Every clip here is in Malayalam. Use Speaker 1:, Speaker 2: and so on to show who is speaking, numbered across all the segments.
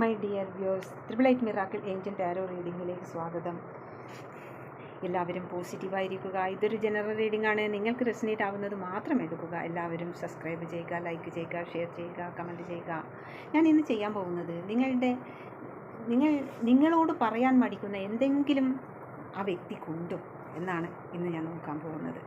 Speaker 1: My dear views triple eight miracle angel tarot റീഡിങ്ങിലേക്ക് സ്വാഗതം. എല്ലാവരും പോസിറ്റീവായിരിക്കുക ഇതൊരു ജനറൽ റീഡിംഗ് ആണ്. നിങ്ങൾക്ക് റെസിനേറ്റ് ആവുന്നത് മാത്രം എടുക്കുക. എല്ലാവരും സബ്സ്ക്രൈബ് ചെയ്യുക ലൈക്ക് ചെയ്യുക ഷെയർ ചെയ്യുക കമന്റ് ചെയ്യുക. ഞാൻ ഇന്ന് ചെയ്യാൻ പോകുന്നത് നിങ്ങളുടെ നിങ്ങൾ നിങ്ങളോട് പറയാൻ മടിക്കുന്ന എന്തെങ്കിലും ആ വ്യക്തിക്കുണ്ടോ എന്നാണ് ഇന്ന് ഞാൻ നോക്കാൻ പോകുന്നത്.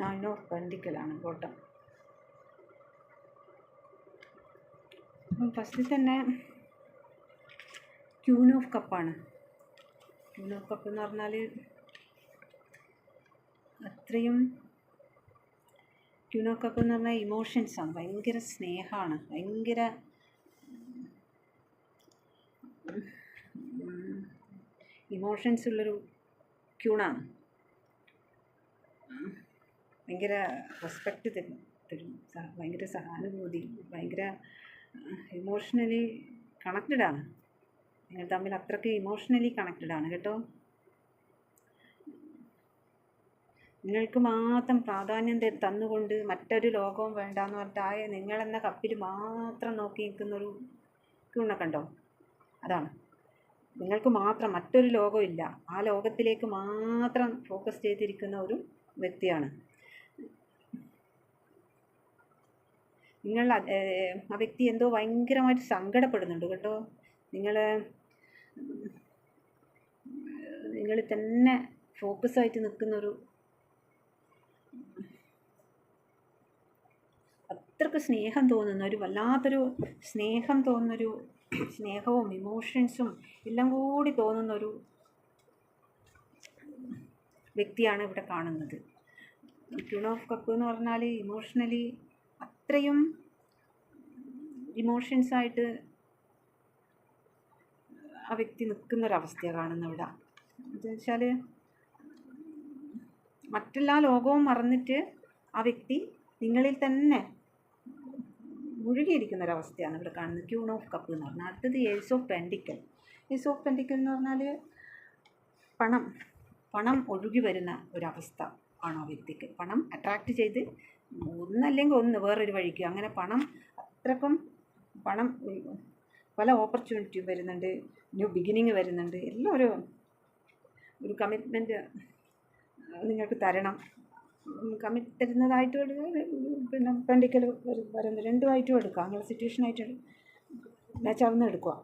Speaker 1: നയൻ ഓഫ് കോട്ടം. അപ്പം ഫസ്റ്റിൽ തന്നെ ക്യൂൻ ഓഫ് കപ്പാണ് ക്യൂൻ ഓഫ് കപ്പ് എന്ന് പറഞ്ഞാൽ അത്രയും ക്യൂൻ ഓഫ് കപ്പ് എന്ന് പറഞ്ഞാൽ ഇമോഷൻസാണ് ഭയങ്കര സ്നേഹമാണ്. ഭയങ്കര ഇമോഷൻസ് ഉള്ളൊരു ക്യൂണാണ്. ഭയങ്കര റെസ്പെക്റ്റ് തരും തരും ഭയങ്കര സഹാനുഭൂതി ഭയങ്കര ഇമോഷണലി കണക്റ്റഡാണ്. നിങ്ങൾ തമ്മിൽ അത്രയ്ക്ക് ഇമോഷണലി കണക്റ്റഡാണ് കേട്ടോ? നിങ്ങൾക്ക് മാത്രം പ്രാധാന്യം തന്നുകൊണ്ട് മറ്റൊരു ലോകവും വേണ്ടാന്ന് പറഞ്ഞിട്ട് ആയ നിങ്ങളെന്ന കപ്പിൽ മാത്രം നോക്കി നിൽക്കുന്നൊരു ക്യൂണ കണ്ടോ അതാണ്. നിങ്ങൾക്ക് മാത്രം മറ്റൊരു ലോകമില്ല ആ ലോകത്തിലേക്ക് മാത്രം ഫോക്കസ് ചെയ്തിരിക്കുന്ന ഒരു വ്യക്തിയാണ്. നിങ്ങൾ ആ വ്യക്തി എന്തോ ഭയങ്കരമായിട്ട് സങ്കടപ്പെടുന്നുണ്ട് കേട്ടോ. നിങ്ങൾ നിങ്ങൾ തന്നെ ഫോക്കസ് ആയിട്ട് നിൽക്കുന്നൊരു അത്രയ്ക്ക് സ്നേഹം തോന്നുന്ന ഒരു വല്ലാത്തൊരു സ്നേഹം തോന്നുന്നൊരു സ്നേഹവും ഇമോഷൻസും എല്ലാം കൂടി തോന്നുന്നൊരു വ്യക്തിയാണ് ഇവിടെ കാണുന്നത്. ക്യൂൺ ഓഫ് കപ്പ് എന്ന് പറഞ്ഞാൽ ഇമോഷണലി അത്രയും ഇമോഷൻസായിട്ട് ആ വ്യക്തി നിൽക്കുന്നൊരവസ്ഥയാണ് കാണുന്നത് ഇവിടെ. എന്താ വെച്ചാൽ മറ്റെല്ലാ ലോകവും മറന്നിട്ട് ആ വ്യക്തി നിങ്ങളിൽ തന്നെ മുഴുകിയിരിക്കുന്ന ഒരവസ്ഥയാണ് ഇവിടെ കാണുന്നത്. ക്യൂൺ ഓഫ് കപ്പ് എന്ന് പറഞ്ഞാൽ അടുത്തത് ഏഴ്സ് ഓഫ് പെൻഡിക്കൽ ഏഴ്സ് ഓഫ് പെൻഡിക്കൽ എന്ന് പറഞ്ഞാൽ പണം പണം ഒഴുകി വരുന്ന ഒരവസ്ഥ ആണ് വ്യക്തിക്ക്. പണം അട്രാക്റ്റ് ചെയ്ത് ഒന്നല്ലെങ്കിൽ ഒന്ന് വേറൊരു വഴിക്ക്. അങ്ങനെ പണം അത്രക്കും പണം പല ഓപ്പർച്യൂണിറ്റിയും വരുന്നുണ്ട്. ന്യൂ ബിഗിനിങ് വരുന്നുണ്ട്. എല്ലാം ഒരു ഒരു കമ്മിറ്റ്മെന്റ് നിങ്ങൾക്ക് തരണം. കമ്മിറ്റ് തരുന്നതായിട്ട് എടുക്കാം പിന്നെ പെൻഡിക്കൽ വരുന്നത് രണ്ടുമായിട്ടും എടുക്കാം. അങ്ങനെ സിറ്റുവേഷനായിട്ട് മാച്ചാവുന്ന എടുക്കുക.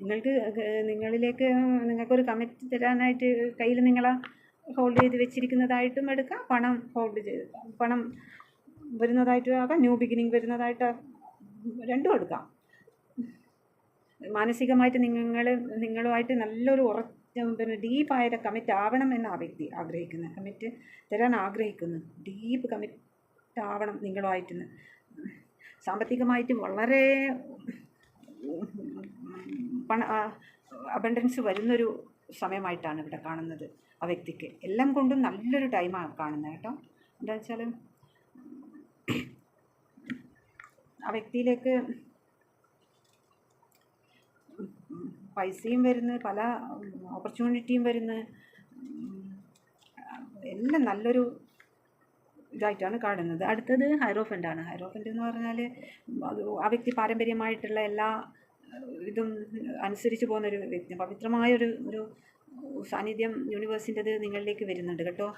Speaker 1: നിങ്ങൾക്ക് നിങ്ങളിലേക്ക് നിങ്ങൾക്കൊരു കമ്മിറ്റ് തരാനായിട്ട് കയ്യിൽ നിങ്ങളെ ഹോൾഡ് ചെയ്ത് വെച്ചിരിക്കുന്നതായിട്ടും എടുക്കാം. പണം ഹോൾഡ് ചെയ്ത് പണം വരുന്നതായിട്ടും ആകാം. ന്യൂ ബിഗിനിങ് വരുന്നതായിട്ട് രണ്ടും എടുക്കാം. മാനസികമായിട്ട് നിങ്ങൾ നിങ്ങളുമായിട്ട് നല്ലൊരു ഉറച്ച പിന്നെ ഡീപ്പായൊരു കമ്മിറ്റ് ആവണം എന്ന് ആ വ്യക്തി ആഗ്രഹിക്കുന്നത് കമ്മിറ്റ് തരാൻ ആഗ്രഹിക്കുന്നു. ഡീപ്പ് കമ്മിറ്റ് ആവണം നിങ്ങളുമായിട്ട് സാമ്പത്തികമായിട്ട് വളരെ പണ അബണ്ടൻസ് വരുന്നൊരു സമയമായിട്ടാണ് ഇവിടെ കാണുന്നത് ആ വ്യക്തിക്ക്. എല്ലാം കൊണ്ടും നല്ലൊരു ടൈമാണ് കാണുന്നത് കേട്ടോ. എന്താ വെച്ചാൽ ആ വ്യക്തിയിലേക്ക് പൈസയും വരുന്നു പല ഓപ്പർച്യൂണിറ്റിയും വരുന്നു. എല്ലാം നല്ലൊരു ഇതായിട്ടാണ് കാണുന്നത്. അടുത്തത് ഹൈറോഫന്റ് ആണ്. ഹൈറോഫന്റ് എന്ന് പറഞ്ഞാൽ ആ വ്യക്തി പാരമ്പര്യമായിട്ടുള്ള എല്ലാ ഇതും അനുസരിച്ച് പോകുന്നൊരു വ്യക്തി. പവിത്രമായൊരു ഒരു സാന്നിധ്യം യൂണിവേഴ്സിന്റെത് നിങ്ങളിലേക്ക് വരുന്നുണ്ട് കേട്ടോ.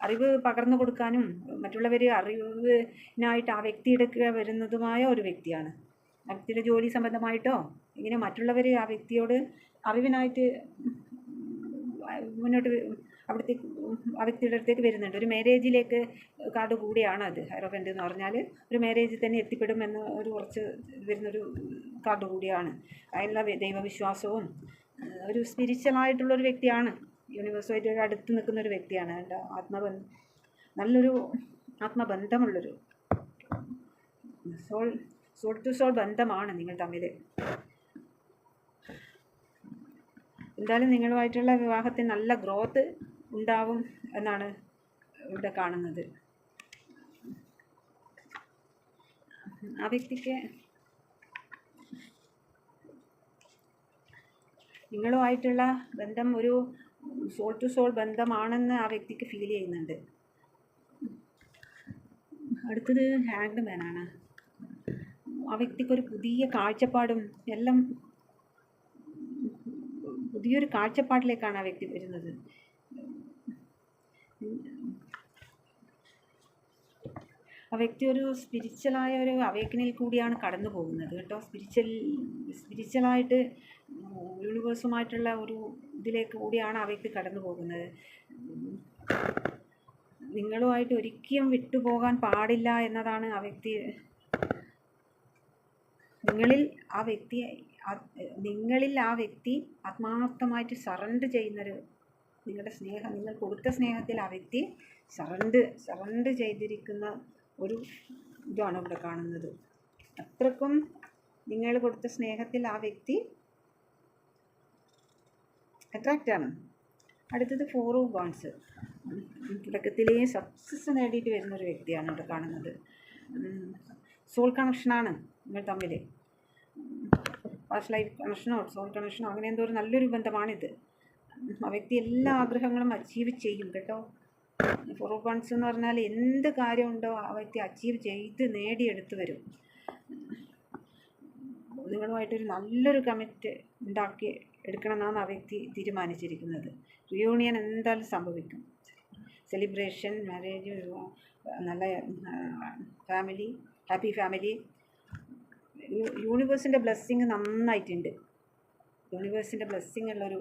Speaker 1: അറിവ് പകർന്നു കൊടുക്കാനും മറ്റുള്ളവർ അറിവിനായിട്ട് ആ വ്യക്തിയുടെ വരുന്നതുമായ ഒരു വ്യക്തിയാണ്. ആ വ്യക്തിയുടെ ജോലി സംബന്ധമായിട്ടോ ഇങ്ങനെ മറ്റുള്ളവർ ആ വ്യക്തിയോട് അറിവിനായിട്ട് മുന്നോട്ട് അവിടുത്തെ ആ വ്യക്തിയുടെ അടുത്തേക്ക് വരുന്നുണ്ട്. ഒരു മാരേജിലേക്ക് കാർഡ് കൂടിയാണ് അത് ഹൈറോഫന്റ് എന്ന് പറഞ്ഞാൽ ഒരു മാരേജിൽ തന്നെ എത്തിപ്പെടുമെന്ന് ഒരു കുറച്ച് വരുന്നൊരു കാർഡ് കൂടിയാണ്. അതിനുള്ള ദൈവവിശ്വാസവും ഒരു സ്പിരിച്വലായിട്ടുള്ളൊരു വ്യക്തിയാണ്. യൂണിവേഴ്സുമായിട്ട് ഒരു അടുത്ത് നിൽക്കുന്ന ഒരു വ്യക്തിയാണ്. എന്റെ ആത്മബന്ധം നല്ലൊരു ആത്മബന്ധമുള്ളൊരു സോൾ സോൾ ടു സോൾ ബന്ധമാണ് നിങ്ങൾ തമ്മിൽ എന്തായാലും നിങ്ങളുമായിട്ടുള്ള വിവാഹത്തിന് നല്ല ഗ്രോത്ത് ഉണ്ടാവും എന്നാണ് ഇവിടെ കാണുന്നത്. ആ വ്യക്തിക്ക് നിങ്ങളുമായിട്ടുള്ള ബന്ധം ഒരു സോൾ ടു സോൾ ബന്ധമാണെന്ന് ആ വ്യക്തിക്ക് ഫീൽ ചെയ്യുന്നുണ്ട്. അടുത്തത് ഹാങ്ഡ് മാനാണ് ആ വ്യക്തിക്കൊരു പുതിയ കാഴ്ചപ്പാടും എല്ലാം പുതിയൊരു കാഴ്ചപ്പാടിലേക്കാണ് ആ വ്യക്തി വരുന്നത്. ആ വ്യക്തി ഒരു സ്പിരിച്വലായ ഒരു അവേക്കനിൽ കൂടിയാണ് കടന്നു പോകുന്നത് കേട്ടോ. സ്പിരിച്വൽ സ്പിരിച്വലായിട്ട് യൂണിവേഴ്സുമായിട്ടുള്ള ഒരു ഇതിലേക്ക് കൂടിയാണ് ആ വ്യക്തി കടന്നു പോകുന്നത്. നിങ്ങളുമായിട്ട് ഒരിക്കലും വിട്ടുപോകാൻ പാടില്ല എന്നതാണ് ആ വ്യക്തി നിങ്ങളിൽ ആ വ്യക്തി നിങ്ങളിൽ ആ വ്യക്തി ആത്മാർത്ഥമായിട്ട് സറണ്ട് ചെയ്യുന്നൊരു നിങ്ങളുടെ സ്നേഹം നിങ്ങൾ കൊടുത്ത സ്നേഹത്തിൽ ആ വ്യക്തി സറണ്ട് സറണ്ട് ചെയ്തിരിക്കുന്ന ഒരു ഇതാണ് ഇവിടെ കാണുന്നത്. അത്രക്കും നിങ്ങൾ കൊടുത്ത സ്നേഹത്തിൽ ആ വ്യക്തി അട്രാക്റ്റാണ് അടുത്തത് ഫോർ ഓഫ് ബോൺസ് തുടക്കത്തിലേ സക്സസ് നേടിയിട്ട് വരുന്ന ഒരു വ്യക്തിയാണ് ഇവിടെ കാണുന്നത്. സോൾ കണക്ഷനാണ് നിങ്ങൾ തമ്മിൽ പാസ്റ്റ് ലൈഫ് കണക്ഷനോ സോൾ കണക്ഷനോ അങ്ങനെ എന്തോ ഒരു നല്ലൊരു ബന്ധമാണിത്. ആ വ്യക്തി എല്ലാ ആഗ്രഹങ്ങളും അച്ചീവ് ചെയ്യും കേട്ടോ. ഫോർ വൺസ് എന്ന് പറഞ്ഞാൽ എന്ത് കാര്യമുണ്ടോ ആ വ്യക്തി അച്ചീവ് ചെയ്ത് നേടിയെടുത്ത് വരും. നിങ്ങളുമായിട്ടൊരു നല്ലൊരു കമ്മിറ്റ് ഉണ്ടാക്കി എടുക്കണമെന്നാണ് ആ വ്യക്തി തീരുമാനിച്ചിരിക്കുന്നത്. റിയൂണിയൻ എന്തായാലും സംഭവിക്കും. സെലിബ്രേഷൻ മാരേജ് നല്ല ഫാമിലി ഹാപ്പി ഫാമിലി യൂണിവേഴ്സിന്റെ ബ്ലെസ്സിങ് നന്നായിട്ടുണ്ട്. യൂണിവേഴ്സിന്റെ ബ്ലെസ്സിങ് ഉള്ളൊരു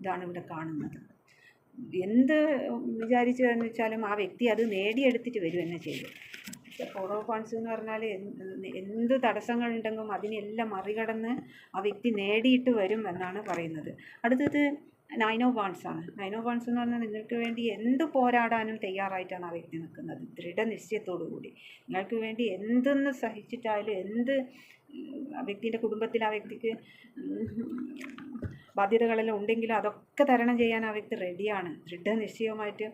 Speaker 1: ഇതാണ് ഇവിടെ കാണുന്നത്. എന്ത് വിചാരിച്ചു എന്ന് വെച്ചാലും ആ വ്യക്തി അത് നേടിയെടുത്തിട്ട് വരും എന്നെ പക്ഷെ ഫോറോ ഫണ്ട്സ് എന്ന് പറഞ്ഞാൽ എന്ത് തടസ്സങ്ങളുണ്ടെങ്കിലും അതിനെല്ലാം മറികടന്ന് ആ വ്യക്തി നേടിയിട്ട് വരും എന്നാണ് പറയുന്നത്. അടുത്തത് നൈനോ ബാൺസ് ആണ്. നൈനോ വാൺസ് എന്ന് പറഞ്ഞാൽ നിങ്ങൾക്ക് വേണ്ടി എന്ത് പോരാടാനും തയ്യാറായിട്ടാണ് ആ വ്യക്തി നിൽക്കുന്നത്. ദൃഢനിശ്ചയത്തോടു കൂടി. നിങ്ങൾക്ക് വേണ്ടി എന്തെന്ന് സഹിച്ചിട്ടായാലും എന്ത് ആ വ്യക്തിന്റെ കുടുംബത്തിൽ ആ വ്യക്തിക്ക് ബാധ്യതകളെല്ലാം ഉണ്ടെങ്കിലും അതൊക്കെ തരണം ചെയ്യാൻ ആ വ്യക്തി റെഡിയാണ്. ദൃഢനിശ്ചയവുമായിട്ട്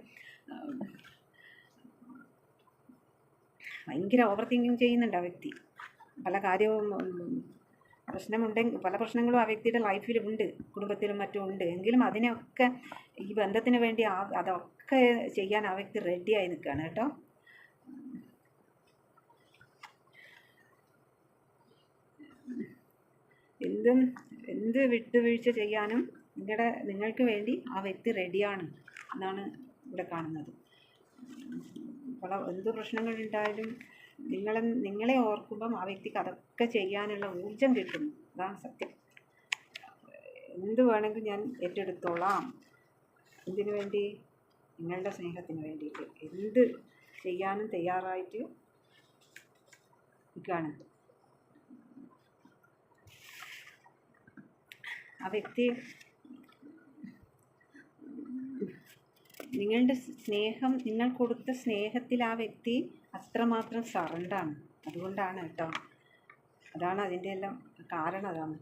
Speaker 1: ഭയങ്കര ഓവർ തിങ്കിങ് ചെയ്യുന്നുണ്ട് ആ വ്യക്തി. പല കാര്യവും പ്രശ്നമുണ്ടെങ്കിൽ പല പ്രശ്നങ്ങളും ആ വ്യക്തിയുടെ ലൈഫിലുണ്ട് കുടുംബത്തിലും മറ്റും ഉണ്ട്. എങ്കിലും അതിനൊക്കെ ഈ ബന്ധത്തിന് വേണ്ടി ആ അതൊക്കെ ചെയ്യാൻ ആ വ്യക്തി റെഡിയായി നിൽക്കുകയാണ് കേട്ടോ. എന്തും എന്ത് വിട്ടുവീഴ്ച ചെയ്യാനും നിങ്ങളുടെ നിങ്ങൾക്ക് വേണ്ടി ആ വ്യക്തി റെഡിയാണ് എന്നാണ് ഇവിടെ കാണുന്നത്. പല എന്ത് പ്രശ്നങ്ങളുണ്ടായാലും നിങ്ങളെ നിങ്ങളെ ഓർക്കുമ്പം ആ വ്യക്തിക്ക് അതൊക്കെ ചെയ്യാനുള്ള ഊർജം കിട്ടുന്നു. അതാണ് സത്യം. എന്ത് വേണമെങ്കിലും ഞാൻ ഏറ്റെടുത്തോളാം. എന്തിനു വേണ്ടി? നിങ്ങളുടെ സ്നേഹത്തിന് വേണ്ടിയിട്ട്. എന്ത് ചെയ്യാനും തയ്യാറായിട്ട് നിൽക്കുകയാണ്. ആ വ്യക്തി നിങ്ങളുടെ സ്നേഹം നിങ്ങൾ കൊടുത്ത സ്നേഹത്തിൽ ആ വ്യക്തി അത്രമാത്രം സറണ്ടാണ്. അതുകൊണ്ടാണ് കേട്ടോ. അതാണ് അതിന്റെ എല്ലാം കാരണം അതാണ്.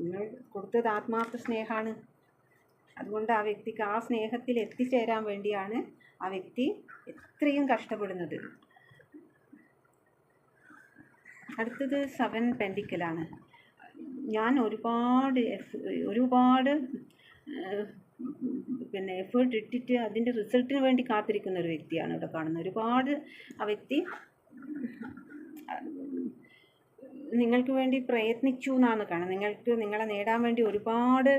Speaker 1: നിങ്ങൾ കൊടുത്തത് ആത്മാർത്ഥ സ്നേഹമാണ്. അതുകൊണ്ട് ആ വ്യക്തിക്ക് ആ സ്നേഹത്തിൽ എത്തിച്ചേരാൻ വേണ്ടിയാണ് ആ വ്യക്തി എത്രയും കഷ്ടപ്പെടുന്നത്. അടുത്തത് സെവൻ പെൻഡിക്കലാണ് ഞാൻ ഒരുപാട് ഒരുപാട് പിന്നെ എഫേർട്ട് ഇട്ടിട്ട് അതിന്റെ റിസൾട്ടിന് വേണ്ടി കാത്തിരിക്കുന്ന ഒരു വ്യക്തിയാണ് ഇവിടെ കാണുന്നത്. ഒരുപാട് ആ വ്യക്തി നിങ്ങൾക്ക് വേണ്ടി പ്രയത്നിച്ചു എന്നാണ് കാണുന്നത്. നിങ്ങൾക്ക് നിങ്ങളെ നേടാൻ വേണ്ടി ഒരുപാട്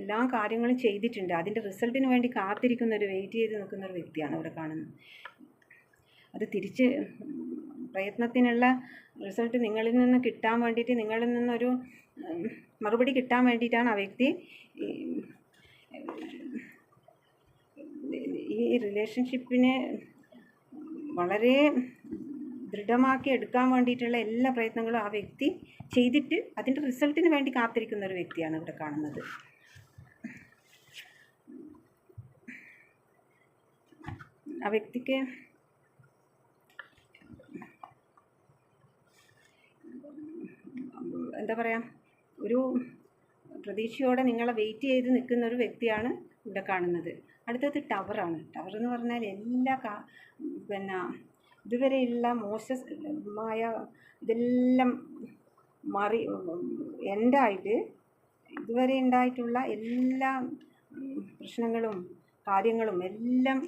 Speaker 1: എല്ലാ കാര്യങ്ങളും ചെയ്തിട്ടുണ്ട്. അതിന്റെ റിസൾട്ടിന് വേണ്ടി കാത്തിരിക്കുന്ന ഒരു വെയിറ്റ് ചെയ്ത് നിൽക്കുന്ന ഒരു വ്യക്തിയാണ് ഇവിടെ കാണുന്നത്. അത് തിരിച്ച് പ്രയത്നത്തിനുള്ള റിസൾട്ട് നിങ്ങളിൽ നിന്ന് കിട്ടാൻ വേണ്ടിയിട്ട് നിങ്ങളിൽ നിന്നൊരു മറുപടി കിട്ടാൻ വേണ്ടിയിട്ടാണ് ആ വ്യക്തി ഈ റിലേഷൻഷിപ്പിനെ വളരെ ദൃഢമാക്കി എടുക്കാൻ വേണ്ടിയിട്ടുള്ള എല്ലാ പ്രയത്നങ്ങളും ആ വ്യക്തി ചെയ്തിട്ട് അതിന്റെ റിസൾട്ടിന് വേണ്ടി കാത്തിരിക്കുന്ന ഒരു വ്യക്തിയാണ് ഇവിടെ കാണുന്നത്. ആ വ്യക്തിക്ക് എന്താ പറയുക ഒരു പ്രതീക്ഷയോടെ നിങ്ങളെ വെയിറ്റ് ചെയ്ത് നിൽക്കുന്ന ഒരു വ്യക്തിയാണ് ഇവിടെ കാണുന്നത്. അടുത്തത് ടവറാണ് ടവർ എന്ന് പറഞ്ഞാൽ എല്ലാ കാ പിന്നെ ഇതുവരെയുള്ള മോശമായ ഇതെല്ലാം മറി എൻഡായിട്ട് ഇതുവരെ ഉണ്ടായിട്ടുള്ള എല്ലാ പ്രശ്നങ്ങളും കാര്യങ്ങളും എല്ലാം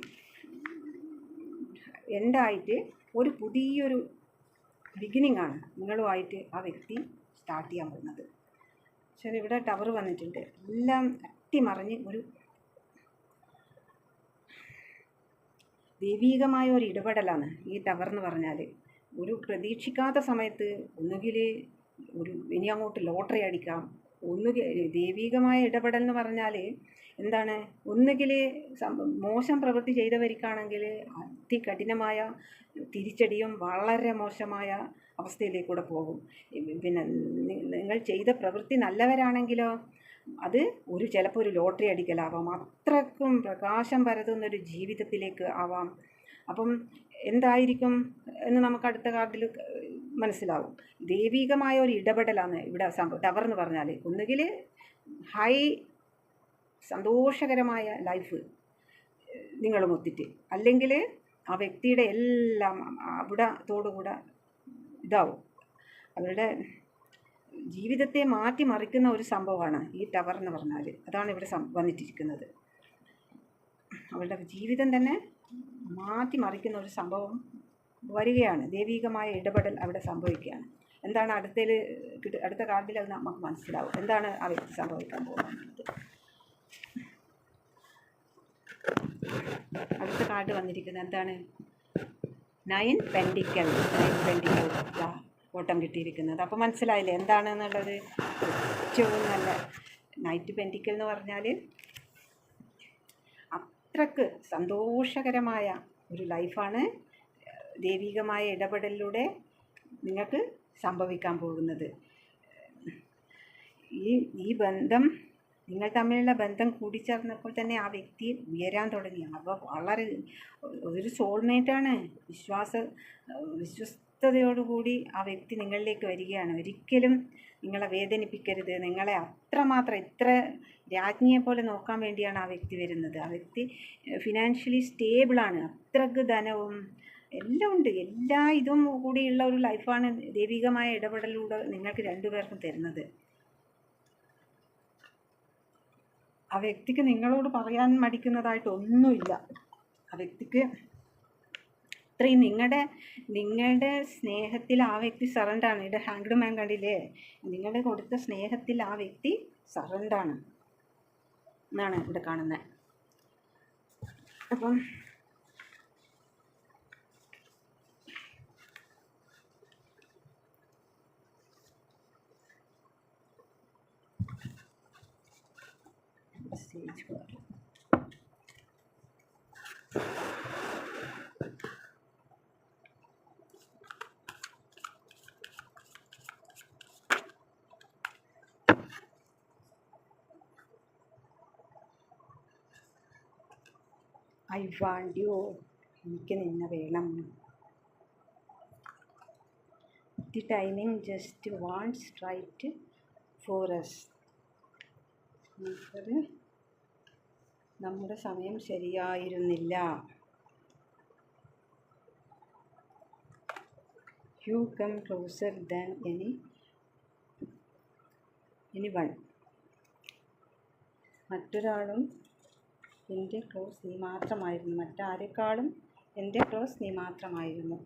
Speaker 1: എൻഡായിട്ട് ഒരു പുതിയൊരു ബിഗിനിങ് ആണ് നിങ്ങളുമായിട്ട് ആ വ്യക്തി സ്റ്റാർട്ട് ചെയ്യാൻ പോകുന്നത്. പക്ഷേ ഇവിടെ ടവർ വന്നിട്ടുണ്ട്. എല്ലാം അട്ടിമറിഞ്ഞ് ഒരു ദൈവീകമായ ഒരു ഇടപെടലാണ് ഈ ടവർ എന്ന് പറഞ്ഞാൽ ഒരു പ്രതീക്ഷിക്കാത്ത സമയത്ത് ഒന്നുകിൽ ഒരു ഇനി അങ്ങോട്ട് ലോട്ടറി അടിക്കാം. ഒന്നുകിൽ ദൈവീകമായ ഇടപെടൽ എന്ന് പറഞ്ഞാൽ എന്താണ്? ഒന്നുകിൽ മോശം പ്രവൃത്തി ചെയ്തവർക്കാണെങ്കിൽ അതികഠിനമായ തിരിച്ചടിയും വളരെ മോശമായ അവസ്ഥയിലേക്കൂടെ പോകും. പിന്നെ നിങ്ങൾ ചെയ്ത പ്രവൃത്തി നല്ലവരാണെങ്കിലോ അത് ഒരു ചിലപ്പോൾ ഒരു ലോട്ടറി അടിക്കലാവാം. അത്രക്കും പ്രകാശം പരതുന്നൊരു ജീവിതത്തിലേക്ക് ആവാം. അപ്പം എന്തായിരിക്കും എന്ന് നമുക്ക് അടുത്ത കാർഡിൽ മനസ്സിലാവും. ദൈവികമായ ഒരു ഇടപെടലാണ് ഇവിടെ സംഭവം ടവർ എന്ന് പറഞ്ഞാൽ ഒന്നുകിൽ ഹൈ സന്തോഷകരമായ ലൈഫ് നിങ്ങളും ഒത്തിട്ട് അല്ലെങ്കിൽ ആ വ്യക്തിയുടെ എല്ലാം അവിടത്തോടുകൂടെ ഇതാവും. അവരുടെ ജീവിതത്തെ മാറ്റിമറിക്കുന്ന ഒരു സംഭവമാണ് ഈ ടവർ എന്ന് പറഞ്ഞാൽ അതാണ് ഇവിടെ വന്നിട്ടിരിക്കുന്നത്. അവരുടെ ജീവിതം തന്നെ മാറ്റിമറിക്കുന്ന ഒരു സംഭവം വരികയാണ്. ദൈവികമായ ഇടപെടൽ അവിടെ സംഭവിക്കുകയാണ്. എന്താണ് അടുത്തതിൽ അടുത്ത കാർഡിൽ അത് നമുക്ക് മനസ്സിലാവും. എന്താണ് ആ വ്യക്തി സംഭവിക്കാൻ പോകുന്നത്? അടുത്ത കാർഡ് വന്നിരിക്കുന്നത് എന്താണ്? നയൻ പെൻഡിക്കൽ നയൻ പെൻഡിക്കൽ ഓട്ടം കിട്ടിയിരിക്കുന്നത്. അപ്പോൾ മനസ്സിലായില്ലേ എന്താണെന്നുള്ളത്? ഏറ്റവും നല്ല നൈറ്റ് പെൻഡിക്കൽ എന്ന് പറഞ്ഞാൽ അത്രയ്ക്ക് സന്തോഷകരമായ ഒരു ലൈഫാണ്. ദൈവികമായ ഇടപെടലിലൂടെ നിങ്ങൾക്ക് സംഭവിക്കാൻ പോകുന്നത്. ഈ ഈ ബന്ധം നിങ്ങൾ തമ്മിലുള്ള ബന്ധം കൂടിച്ചേർന്നപ്പോൾ തന്നെ ആ വ്യക്തി ഉയരാൻ തുടങ്ങി. അവ വളരെ ഒരു സോൾമേറ്റാണ് വിശ്വാസ വിശ്വസ്തയോടുകൂടി ആ വ്യക്തി നിങ്ങളിലേക്ക് വരികയാണ്. ഒരിക്കലും നിങ്ങളെ വേദനിപ്പിക്കരുത്. നിങ്ങളെ അത്രമാത്രം ഇത്ര രാജ്ഞിയെ പോലെ നോക്കാൻ വേണ്ടിയാണ് ആ വ്യക്തി വരുന്നത്. ആ വ്യക്തി ഫിനാൻഷ്യലി സ്റ്റേബിളാണ് അത്രയ്ക്ക് ധനവും എല്ലാം ഉണ്ട്. എല്ലാ ഇതും കൂടിയുള്ള ഒരു ലൈഫാണ് ദൈവികമായ ഇടപെടലിലൂടെ നിങ്ങൾക്ക് രണ്ടുപേർക്കും തരുന്നത്. ആ വ്യക്തിക്ക് നിങ്ങളോട് പറയാൻ മടിക്കുന്നതായിട്ട് ഒന്നുമില്ല. ആ വ്യക്തിക്ക് ഇത്രയും നിങ്ങളുടെ നിങ്ങളുടെ സ്നേഹത്തിൽ ആ വ്യക്തി സറണ്ടാണ് ഇവിടെ ഹാങ്ക്ഡ് മാൻ കണ്ടില്ലേ? നിങ്ങളുടെ കൊടുത്ത സ്നേഹത്തിൽ ആ വ്യക്തി സറണ്ടാണ് എന്നാണ് ഇവിടെ കാണുന്നത് അപ്പം message card I want you എനിക്ക് നിന്നെ വേണം. The timing just wants right for us നമുക്കത് നമ്മുടെ സമയം ശരിയായിരുന്നില്ല. You come closer than any anyone മറ്റൊരാളും എന്റെ ക്ലോസ് നീ മാത്രമായിരുന്നു. മറ്റാരെക്കാളും എന്റെ ക്ലോസ് നീ മാത്രമായിരുന്നു.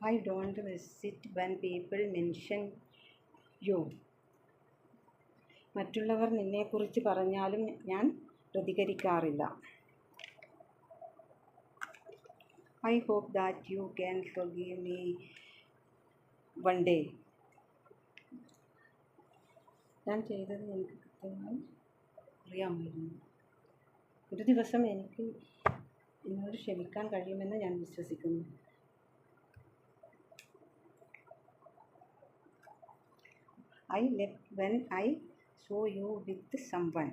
Speaker 1: I don't visit when people mention you മറ്റുള്ളവർ നിന്നെക്കുറിച്ച് പറഞ്ഞാലും ഞാൻ പ്രതികരിക്കാറില്ല. I hope that you can forgive me one day ഞാൻ ചെയ്തത് എനിക്ക് കൃത്യമായി
Speaker 2: അറിയാമായിരുന്നു. ഒരു ദിവസം എനിക്ക് എന്നോട് ക്ഷമിക്കാൻ കഴിയുമെന്ന് ഞാൻ വിശ്വസിക്കുന്നു.
Speaker 1: I left when I saw you with someone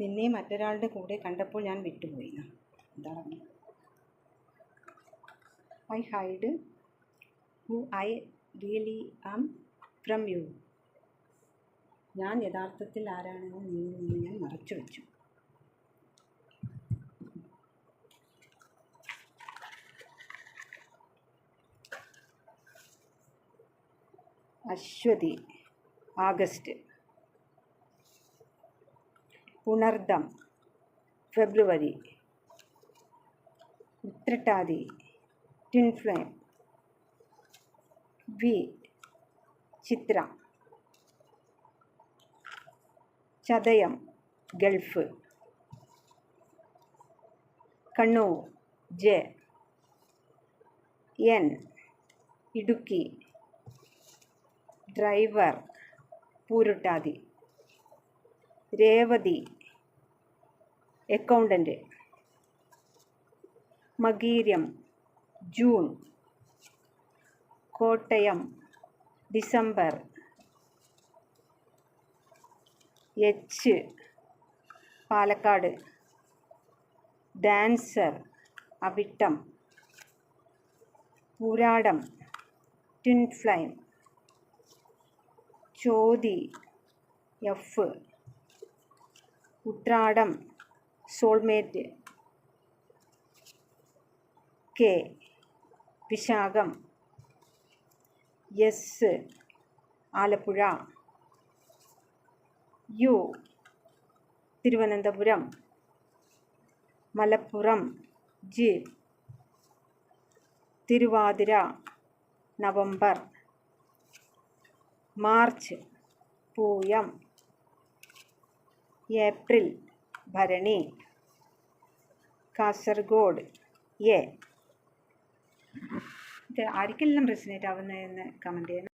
Speaker 2: നിന്നെ മറ്റൊരാളുടെ കൂടെ കണ്ടപ്പോൾ ഞാൻ വിട്ടുപോയി. എന്താണ്
Speaker 1: I hide who I really am from you
Speaker 2: ഞാൻ യഥാർത്ഥത്തിൽ ആരാണെന്ന് നിന്നിൽ നിന്ന് ഞാൻ മറച്ചു വെച്ചു.
Speaker 1: Aswathi. August. Punartham February Uthrattathi twin flame V Chithra. Chathayam கெல்ஃபு. கண்ணு J. N Idukki. Driver Pooruruttathi. Revathi accountant Makayiram June. Kottayam December. H Palakkad. Dancer Avittam. Pooradam twin flame Jyothi F Uthradam soulmate K Vishakham S Alappuzha U Thiruvananthapuram Malappuram G Thiruvathira November. March Pooyam April Bharani Kasaragod A. ആർക്കെല്ലാം resonate ആവുന്നതെന്ന് കമന്റ് ചെയ്യണം